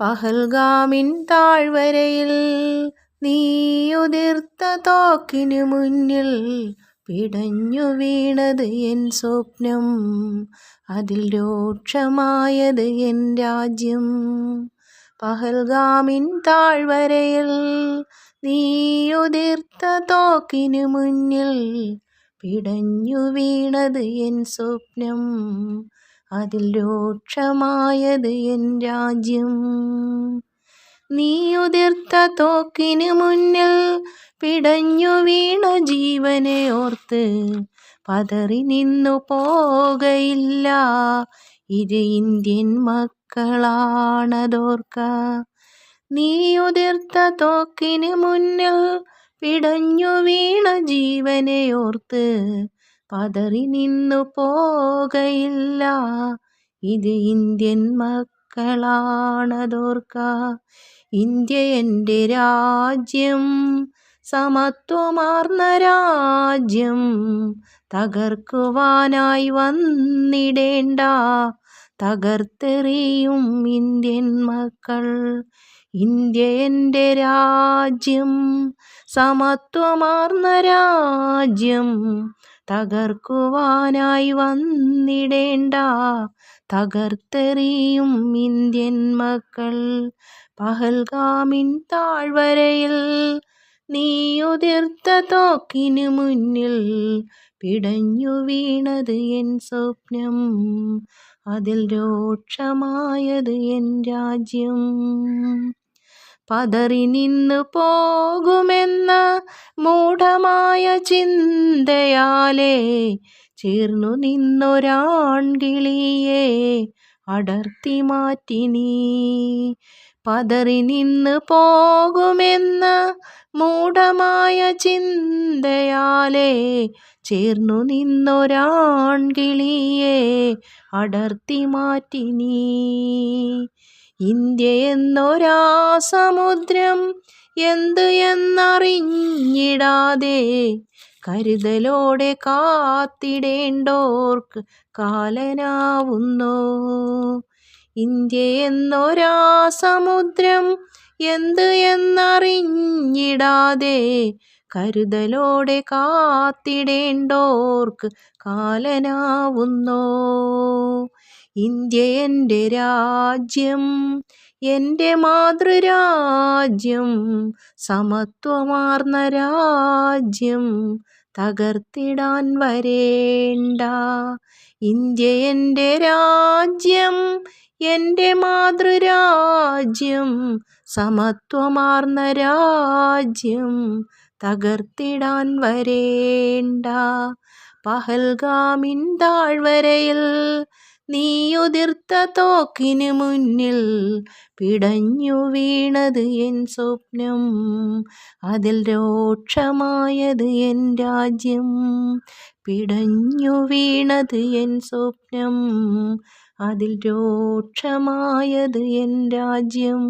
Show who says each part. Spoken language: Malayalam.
Speaker 1: പഹൽഗാമിൻ താഴ്വരയിൽ നീയുതിർത്ത തോക്കിനു മുന്നിൽ പിടഞ്ഞു വീണത് എൻ സ്വപ്നം അതിൽ രൂക്ഷമായത് എൻ രാജ്യം. പഹൽഗാമിൻ താഴ്വരയിൽ നീയുതിർത്ത തോക്കിനു മുന്നിൽ പിടഞ്ഞു വീണത് എൻ സ്വപ്നം അതിൽ രൂക്ഷമായത് എൻ രാജ്യം. നീയുതിർത്ത തോക്കിനു മുന്നിൽ പിടഞ്ഞു വീണ ജീവനെ ഓർത്ത് പതറി നിന്നു പോകയില്ല. ഇത് ഇന്ത്യൻ മക്കളാണതോർക്ക. നീയുതിർത്ത തോക്കിന് മുന്നിൽ പിടഞ്ഞു വീണ ജീവനെ ഓർത്ത് പതറി നിന്നു പോകയില്ല. ഇത് ഇന്ത്യൻ മക്കളാണതോർക്ക. ഇന്ത്യ എന്റെ രാജ്യം സമത്വമാർന്ന രാജ്യം തകർക്കുവാനായി വന്നിടേണ്ട. തകർത്തെറിയും ഇന്ത്യൻ മക്കൾ. ഇന്ത്യ എന്റെ രാജ്യം സമത്വമാർന്ന രാജ്യം തകർക്കുവാനായി വന്നിടേണ്ട. തകർത്തെറിയും ഇന്ത്യൻ മക്കൾ. പഹൽഗാമിൻ താഴ്വരയിൽ നീയുതിർത്ത തോക്കിനു മുന്നിൽ പിടഞ്ഞു വീണത് എൻ സ്വപ്നം. അതിൽ രൂക്ഷമായത് എൻ രാജ്യം. പതറി നിന്നു പോകുമെന്ന മൂഢമായ ചിന്തയാലേ ചേർന്നു നിന്നൊരാൺകിളിയെ അടർത്തി മാറ്റി നീ. പതറി നിന്ന് പോകുമെന്ന മൂഢമായ ചിന്തയാലേ ചേർന്നു നിന്നൊരാൺകിളിയെ അടർത്തി മാറ്റി നീ. ഇന്ത്യ എന്നൊരാ സമുദ്രം എന്ത് എന്നറിഞ്ഞിടാതെ കരുതലോടെ കാത്തിടേണ്ടോർക്ക് കാലനാവുന്നു. ഇന്ത്യ എന്നൊരാ സമുദ്രം എന്ത് എന്നറിഞ്ഞിടാതെ കരുതലോടെ കാത്തിടേണ്ടോർക്ക് കാലനാവുന്നോ? ഇന്ത്യ എന്റെ രാജ്യം എന്റെ മാതൃരാജ്യം സമത്വമാർന്ന രാജ്യം തകർത്തിടാൻ വരേണ്ട. ഇന്ത്യ എന്റെ രാജ്യം എന്റെ മാതൃരാജ്യം സമത്വമാർന്ന രാജ്യം തകർത്തിടാൻ വരേണ്ട. പഹൽഗാമിൻ താഴ്വരയിൽ നീയുതിർത്ത തോക്കിന് മുന്നിൽ പിടഞ്ഞു വീണത് എൻ സ്വപ്നം അതിൽ രോക്ഷമായത് എൻ രാജ്യം പിടഞ്ഞു വീണത് എൻ സ്വപ്നം. അതിൽ രോക്ഷമായത് എൻ രാജ്യം.